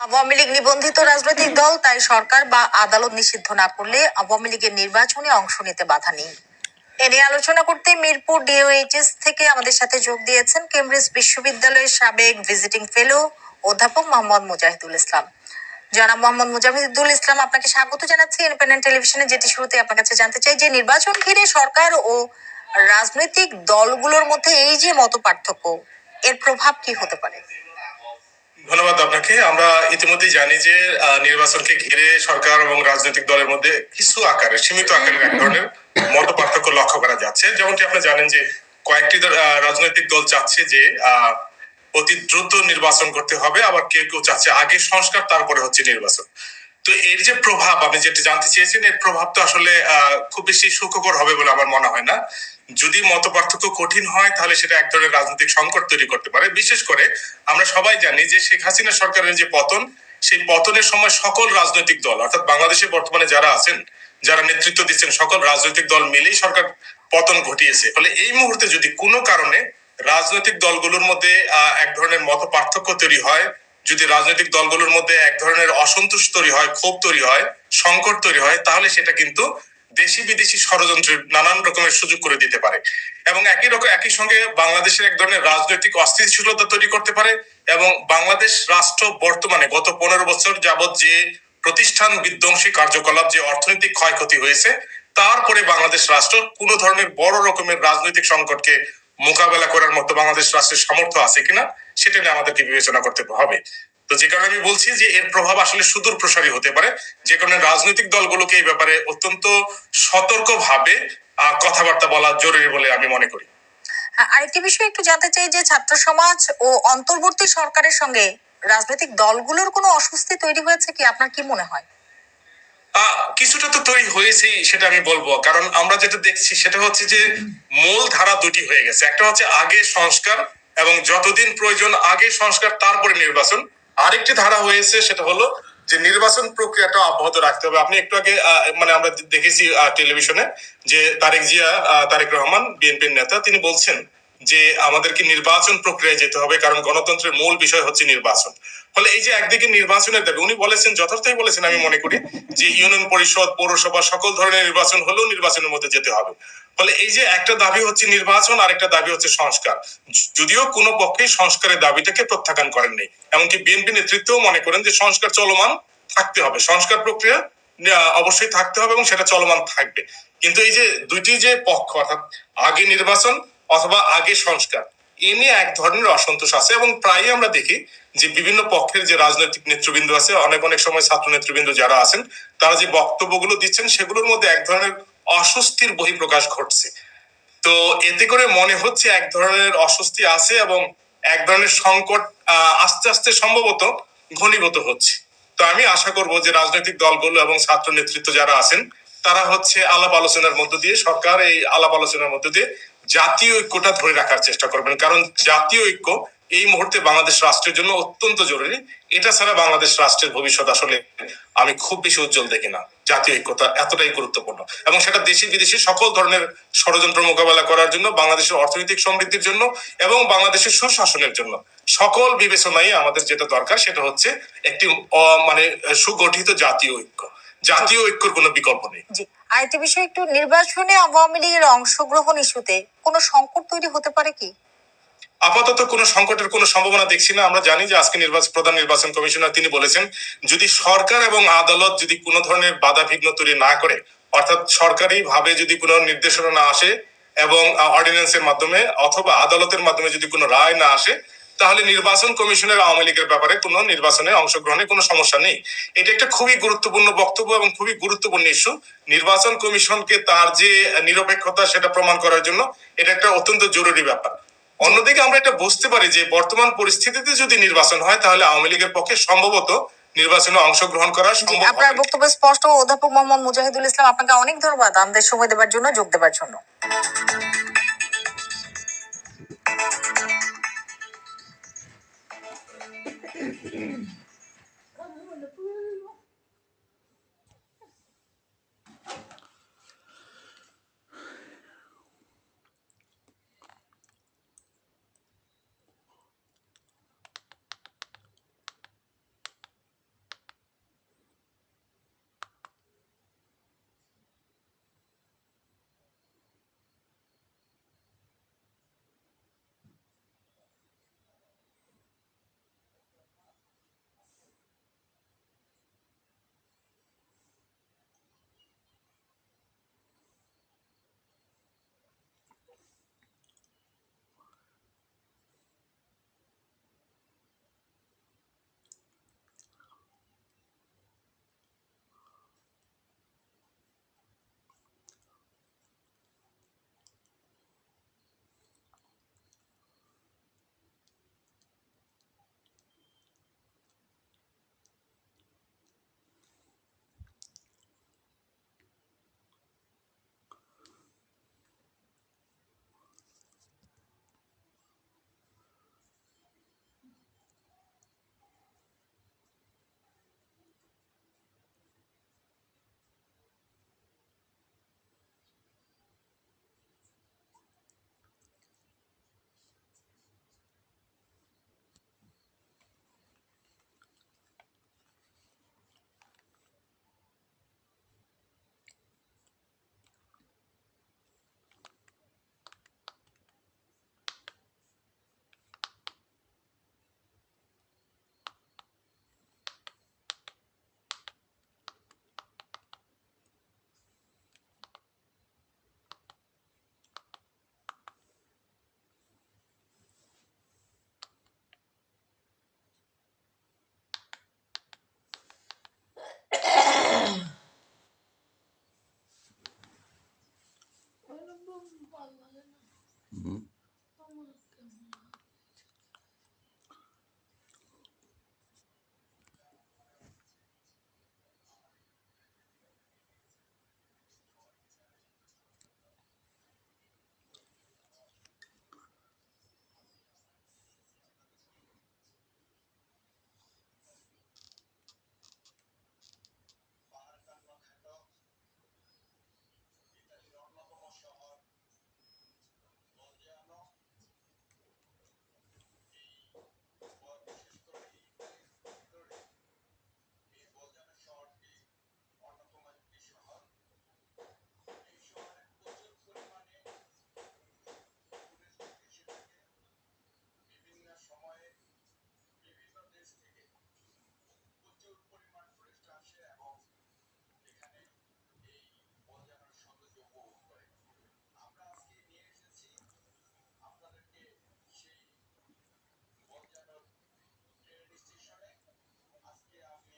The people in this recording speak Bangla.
আওয়ামী লীগ নিবন্ধিত রাজনৈতিক দল, তাই সরকার বা আদালত নিষিদ্ধ না করলে আওয়ামী লীগের নির্বাচনে অংশ নিতে বাধা নেই। এ নিয়ে আলোচনা করতে মিরপুর ডিওএইচএস থেকে আমাদের সাথে যোগ দিয়েছেন কেমব্রিজ বিশ্ববিদ্যালয়ের সাবেক ভিজিটিং ফেলো অধ্যাপক মোহাম্মদ মুজাহিদুল ইসলাম। জনাব মোহাম্মদ মুজাহিদুল ইসলাম, আপনাকে স্বাগত জানাচ্ছি ইন্ডিপেন্ডেন্ট টেলিভিশনে যেটি শুরুতে আপনার কাছে জানতে চাই যে নির্বাচন ঘিরে সরকার ও রাজনৈতিক দলগুলোর মধ্যে এই যে মত পার্থক্য এর প্রভাব কি হতে পারে? ধন্যবাদ আপনাকে। আমরা ইতিমধ্যে জানি যে নির্বাচনকে ঘিরে সরকার এবং রাজনৈতিক দলের মধ্যে কিছু আকারে, সীমিত আকারে এক ধরনের মত পার্থক্য লক্ষ্য করা যাচ্ছে। যেমনটি আপনি জানেন যে, কয়েকটি রাজনৈতিক দল চাচ্ছে যে অতি দ্রুত নির্বাচন করতে হবে। আবার কেউ কেউ চাচ্ছে আগে সংস্কার, তারপরে হচ্ছে নির্বাচন। তো এর যে প্রভাব, আপনি যেটা জানতে চেয়েছেন, এর প্রভাব তো আসলে খুব বেশি সুখকর হবে বলে আমার মনে হয় না। যদি মত পার্থক্য কঠিন হয়, তাহলে সেটা এক ধরনের রাজনৈতিক সংকট তৈরি করতে পারে। বিশেষ করে আমরা সবাই জানি যে শেখ হাসিনা সরকারের যে পতন, সেই পতনের সময় সকল রাজনৈতিক দল, অর্থাৎ বাংলাদেশে বর্তমানে যারা আছেন, যারা নেতৃত্ব দিচ্ছেন, সকল রাজনৈতিক দল মিলেই সরকার পতন ঘটিয়েছে। ফলে এই মুহূর্তে যদি কোনো কারণে রাজনৈতিক দলগুলোর মধ্যে এক ধরনের মত পার্থক্য তৈরি হয় যদি রাজনৈতিক দলগুলোর মধ্যে এক ধরনের অসন্তোষ তৈরি হয়, ক্ষোভ তৈরি হয়, সংকট তৈরি হয়, তাহলে সেটা কিন্তু দেশি বিদেশি ষড়যন্ত্রের নানান রকমের সুযোগ করে দিতে পারে। এবং একই রকম, একই সঙ্গে বাংলাদেশের এক ধরনের রাজনৈতিক অস্থিতিশীলতা তৈরি করতে পারে এবং বাংলাদেশ রাষ্ট্র বর্তমানে গত পনেরো বছর যাবৎ যে প্রতিষ্ঠান বিধ্বংসী কার্যকলাপ, যে অর্থনৈতিক ক্ষয়ক্ষতি হয়েছে, তারপরে বাংলাদেশ রাষ্ট্র কোনো ধরনের বড় রকমের রাজনৈতিক সংকটকে মোকাবেলা করার মতো বাংলাদেশ রাষ্ট্রের সামর্থ্য আছে কিনা সেটা নিয়ে আমাদেরকে বিবেচনা করতে হবে। তো যে কারণে আমি বলছি যে এর প্রভাব আসলে সুদূর প্রসারী হতে পারে। যে কারণে রাজনৈতিক দলগুলোকে এই ব্যাপারে অত্যন্ত সতর্ক ভাবে কথাবার্তা বলা জরুরি বলে আমি মনে করি। হ্যাঁ, আরেকটি বিষয় একটু জানতে চাই যে ছাত্র সমাজ ও অন্তর্বর্তী সরকারের সঙ্গে রাজনৈতিক দলগুলোর কোনো অস্বস্তি তৈরি হয়েছে কি? আপনার কি মনে হয়? আহ, কিছুটা তো তৈরি হয়েছেই সেটা আমি বলব। কারণ আমরা যেটা দেখছি সেটা হচ্ছে যে মূল ধারা দুটি হয়ে গেছে। একটা হচ্ছে আগে সংস্কার এবং যতদিন প্রয়োজন আগে সংস্কার, তারপরে নির্বাচন। আরেকটি ধারা হয়েছে, সেটা হলো যে নির্বাচন প্রক্রিয়াটা অব্যাহত রাখতে হবে। আপনি একটু আগে মানে আমরা দেখেছি টেলিভিশনে যে তারেক জিয়া তারেক রহমান, বিএনপির নেতা, তিনি বলছেন যে আমাদেরকে নির্বাচন প্রক্রিয়ায় যেতে হবে, কারণ গণতন্ত্রের মূল বিষয় হচ্ছে নির্বাচন। ফলে এই যে একদিকে নির্বাচনের দাবি, উনি বলেছেন, যথার্থই বলেছেন আমি মনে করি, যে ইউনিয়ন পরিষদ, পৌরসভা সকল ধরনের নির্বাচন হলেও নির্বাচনের মধ্যে যেতে হবে। ফলে এই যে একটা দাবি হচ্ছে নির্বাচন আর একটা দাবি হচ্ছে সংস্কার। যদিও কোনো পক্ষেই সংস্কারের দাবিটাকে প্রত্যাখ্যান করেননি। এমনকি বিএনপি নেতৃত্বও মনে করেন যে সংস্কার চলমান থাকতে হবে। সংস্কার প্রক্রিয়া অবশ্যই থাকতে হবে এবং সেটা চলমান থাকবে। কিন্তু এই যে দুইটি যে পক্ষ, অর্থাৎ আগে নির্বাচন অথবা আগে সংস্কার, এ নিয়ে এক ধরনের অসন্তোষ আছে এবং প্রায়ই আমরা দেখি যে বিভিন্ন পক্ষের যে রাজনৈতিক নেতৃবৃন্দ আছে, অনেক অনেক সময় ছাত্র নেতৃবৃন্দ যারা আছেন, তারা যে বক্তব্যগুলো দিচ্ছেন, সেগুলোর মধ্যে এক ধরনের অস্বস্তির বহিঃপ্রকাশ ঘটছে। তো এতে করে মনে হচ্ছে এক ধরনের অস্বস্তি আছে এবং এক ধরনের সংকট আস্তে আস্তে সম্ভবত ঘনীভূত হচ্ছে। তো আমি আশা করব যে রাজনৈতিক দলগুলো এবং ছাত্র নেতৃত্ব যারা আছেন, তারা হচ্ছে আলাপ আলোচনার মধ্য দিয়ে, সরকার এই আলাপ আলোচনার মধ্য দিয়ে জাতীয় ঐক্যটা ধরে রাখার চেষ্টা করবেন। কারণ জাতীয় ঐক্য এই মুহূর্তে বাংলাদেশ রাষ্ট্রের জন্য অত্যন্ত জরুরি। এটা ছাড়া বাংলাদেশ রাষ্ট্রের ভবিষ্যৎ আসলে আমি খুব বেশি উজ্জ্বল দেখি না। জাতীয় ঐক্যতা এতটাই গুরুত্বপূর্ণ। এবং সেটা দেশি বিদেশি সকল ধরনের ষড়যন্ত্র মোকাবেলা করার জন্য, বাংলাদেশের অর্থনৈতিক সমৃদ্ধির জন্য এবং বাংলাদেশের সুশাসনের জন্য সকল বিবেচনায় আমাদের যেটা দরকার সেটা হচ্ছে একটি মানে সুগঠিত জাতীয় ঐক্য। জাতীয় ঐক্যর কোনো বিকল্প নেই। আরেকটি বিষয়, একটু নির্বাচনে আওয়ামী লীগের অংশগ্রহণ ইস্যুতে কোনো সংকট তৈরি হতে পারে কি? আপাতত কোনো সংকটের কোনো সম্ভাবনা দেখছি না। আমরা জানি যে আজকে নির্বাচন প্রধান নির্বাচন কমিশনার তিনি বলেছেন, যদি সরকার এবং আদালত যদি কোনো ধরনের বাধা বিঘ্ন তৈরি না করে, অর্থাৎ সরকারি ভাবে যদি কোনো নির্দেশনা না আসে এবং অর্ডিন্যান্সের মাধ্যমে অথবা আদালতের মাধ্যমে যদি কোনো রায় না আসে, তাহলে নির্বাচন কমিশনের আওয়ামী লীগের ব্যাপারে কোনো নির্বাচনে অংশগ্রহণে কোনো সমস্যা নেই। এটা একটা খুবই গুরুত্বপূর্ণ বক্তব্য এবং খুবই গুরুত্বপূর্ণ ইস্যু। নির্বাচন কমিশনকে তার যে, নিরপেক্ষতা সেটা প্রমাণ করার জন্য এটা একটা অত্যন্ত জরুরি ব্যাপার। অন্যদিকে আমরা এটা বুঝতে পারি যে বর্তমান পরিস্থিতিতে যদি নির্বাচন হয় তাহলে আওয়ামী লীগের পক্ষে সম্ভবত নির্বাচনে অংশগ্রহণ করা সম্ভব আপনার বক্তব্য স্পষ্ট। অধ্যাপক মোহাম্মদ মুজাহিদুল ইসলাম আপনাকে অনেক ধন্যবাদ আমাদের সময় দেবার জন্য যোগ দেওয়ার জন্য। Mm-hmm.